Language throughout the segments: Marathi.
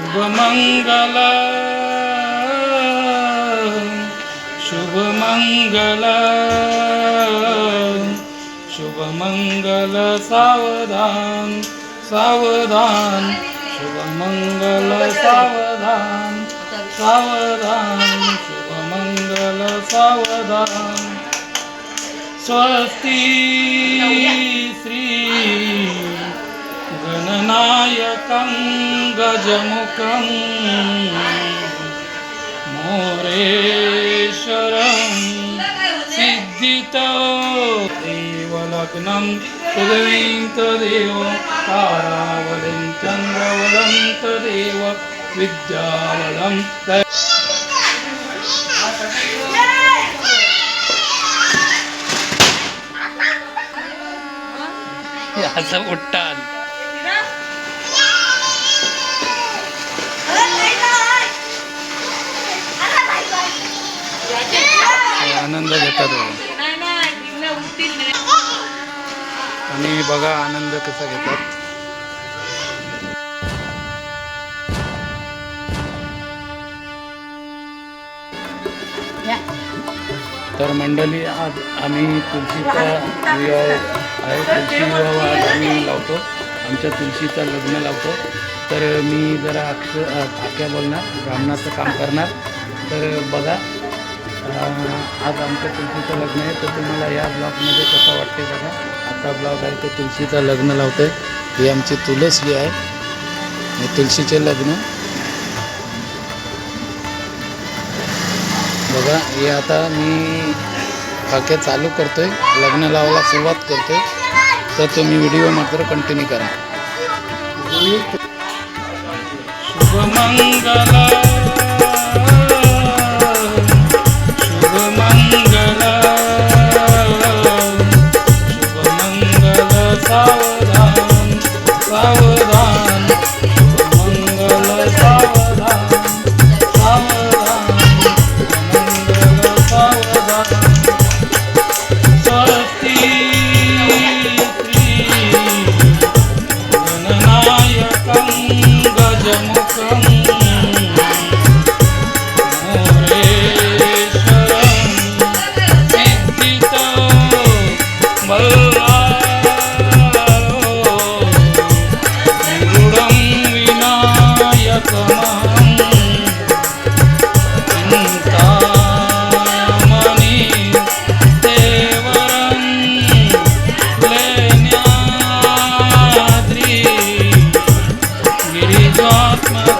शुभमंगल। शुभमङ्गल शुभमंगल सावधान सावधान। शुभमंगल सावधान सावधान। शुभमंगल सावधान। स्वस्ति श्री गणनायकं गजमुखं मोरेश्वरं सिद्धितो। देवलग्नं सुगवीं तदेव तारावलं चन्द्रवलं तदेव विद्यावलं असं उठतात आनंद घेतात. बघा आणि बघा आनंद कसा घेतात. तर मंडळी आज आम्ही तुळशीचा विवाह आहे. तुळशी विवाह आज आम्ही लावतो. आमच्या तुळशीचं लग्न लावतो. तर मी जरा अक्ष फाक्या बोलणार ब्राह्मणाचं काम करणार. तर बघा आज आमच्या तुळशीचं लग्न आहे तर तुम्हाला या ब्लॉगमध्ये कसं वाटते बघा. आता ब्लॉग आहे तो तुळशीचं लग्न लावतो आहे ही आमची तुळसली आहे. हे तुळशीचे लग्न. बघा हे आता मी फाके चालू करतोय. लग्न लावायला सुरुवात करतोय. तर तुम्ही व्हिडिओ मात्र कंटिन्यू करा. शुभमंगला ஆத்மா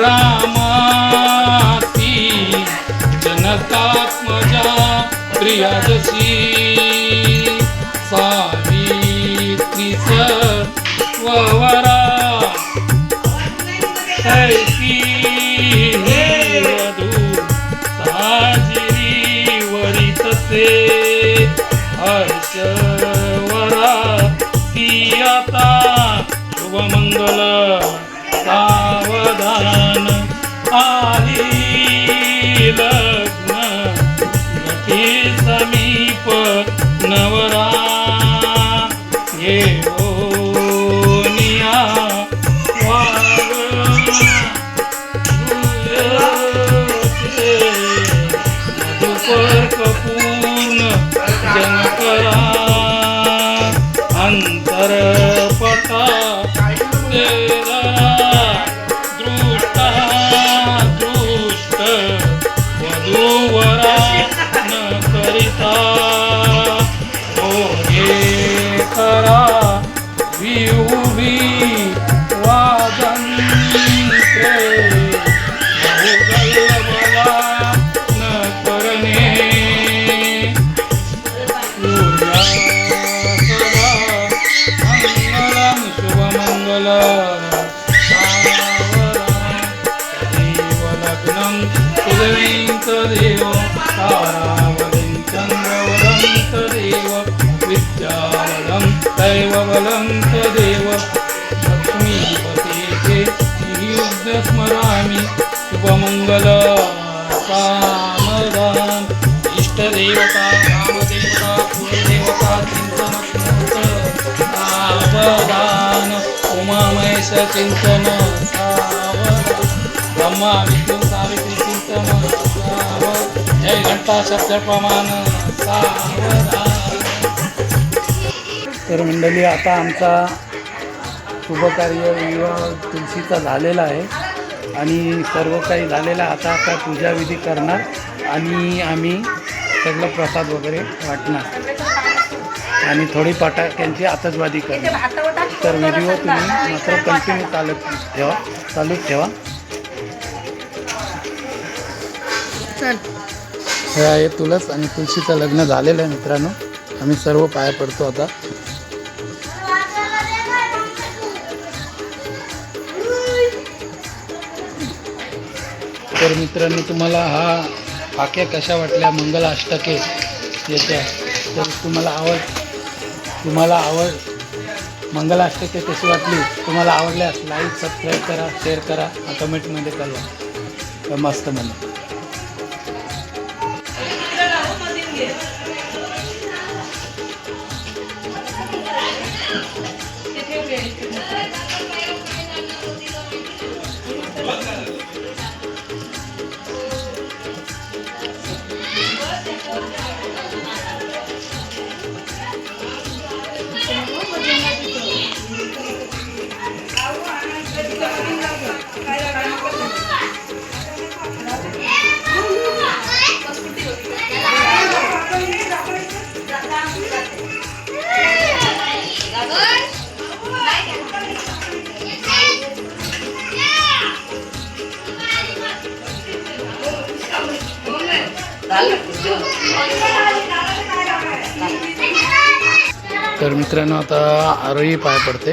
रामाती जनकात्मजा प्रियादशी सावित्री स्वरा ऐसी हे वधू साजिरी वरितसे हर्षवरा ती आता शुभमंगल दैववलंत देव तदेव लक्ष्मीपते युद्ध स्मरामी शुभमंगल कामदान. इष्टदेवता कामदेवता कुलदेवता चिंतन सावधान. उमामहेश चिंतन ब्रह्मा विष्णू सावित्री चिंतन सावधान. जय घंटा शब्द प्रमाण सावधान. तर मंडळी आता आमचा शुभकार्य विवाह तुलसीचा झालेला आहे. आणि सर्व काही झालेलं आहे. आता आता पूजाविधी करणार आणि आम्ही सगळं प्रसाद वगैरे वाटणार. आणि थोडी फटाक्यांची आतषबाजी करणार. तर व्हिडिओ तुम्ही मात्र कंटिन्यू चालत ठेवा. चालूच ठेवा. हे आहे तुळस आणि तुळशीचं लग्न झालेलं आहे मित्रांनो. आम्ही सर्व पाया पडतो आता. तर मित्रांनो तुम्हाला हा पाक्या कशा वाटल्या मंगल अष्टके याच्या तर तुम्हाला आवड तुम्हाला आवड मंगल अष्टके कशी वाटली? तुम्हाला आवडल्यास लाईक सबस्क्राईब करा शेअर करा. कमेंटमध्ये कळवा. मस्त म्हणा तर मित्रांनो आता आरोही पाय पडते.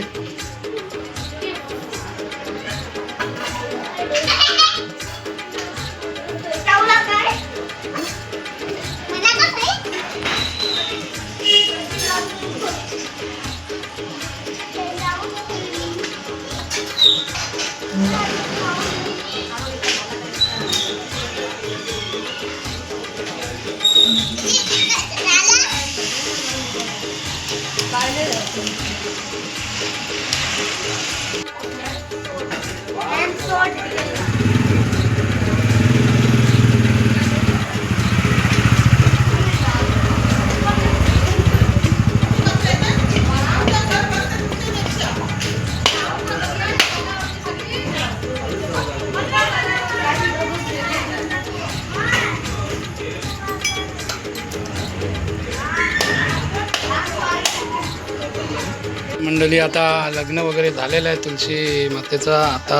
मंडळी आता लग्न वगैरे झालेलं आहे तुलसी मातेचं आता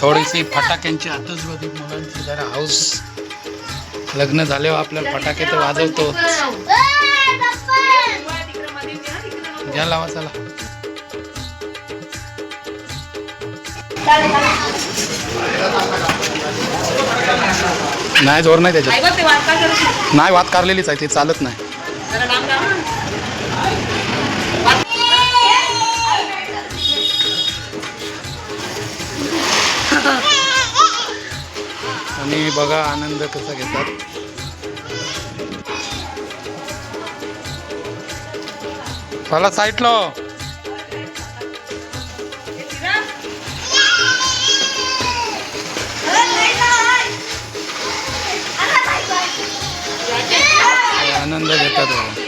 थोडीशी फटाक्यांची आतषबाजी मुलांची जरा हाऊस लग्न झाल्यावर आपल्याला फटाके तर वाजवतो घ्या लावा चला. नाही जोर नाही त्याच्यात. नाही वाद कारलेलीच आहे ते चालत नाही. आणि बघा आनंद कसा घेतात. चला साईटलो आनंद घेतात बघा.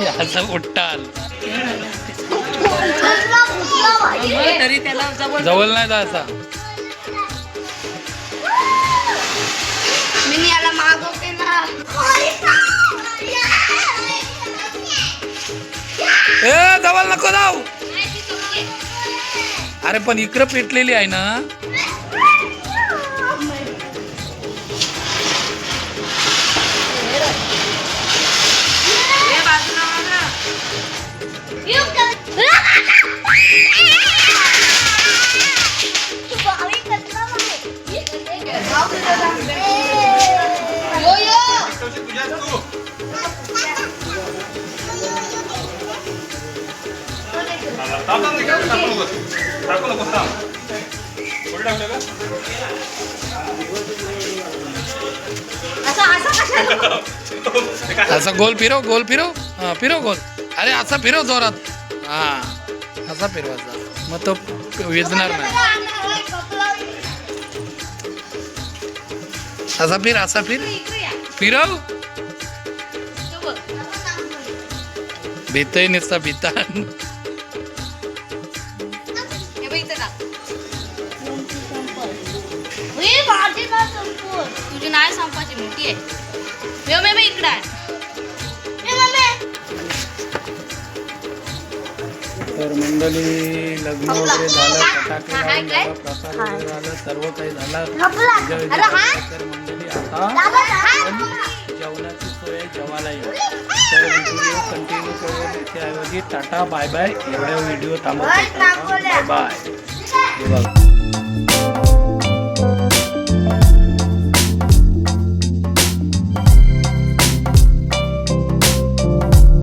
असं उठताल तरी त्याला जवळ जवळ नाही जायचा मी याला मागवते ना. ए जवळ नको जाऊ. अरे पण इकडं पेटलेली आहे ना. असं असं कशाला? असा गोल फिरव गोल फिरव. हा फिरव गोल. अरे असा फिरव जोरात. हा असा फिरवायचा मग तो विजणार नाही. असा फिर असा फिर. फिरव. भीतही नुसता भीतान. यो मे इकडे आहे तर मंडळी लग्न वगैरे झालं फटाके लावून काय? झालं, प्रसाद वगैरे झालं सर्व काही झालं. हा? तर मंडळी आता जेवणाची सोय जेवायला येऊ. तर व्हिडिओ कंटिन्यू करून त्याऐवजी टाटा बाय बाय. एवढ्या व्हिडिओ थांबवतो. Bye bye.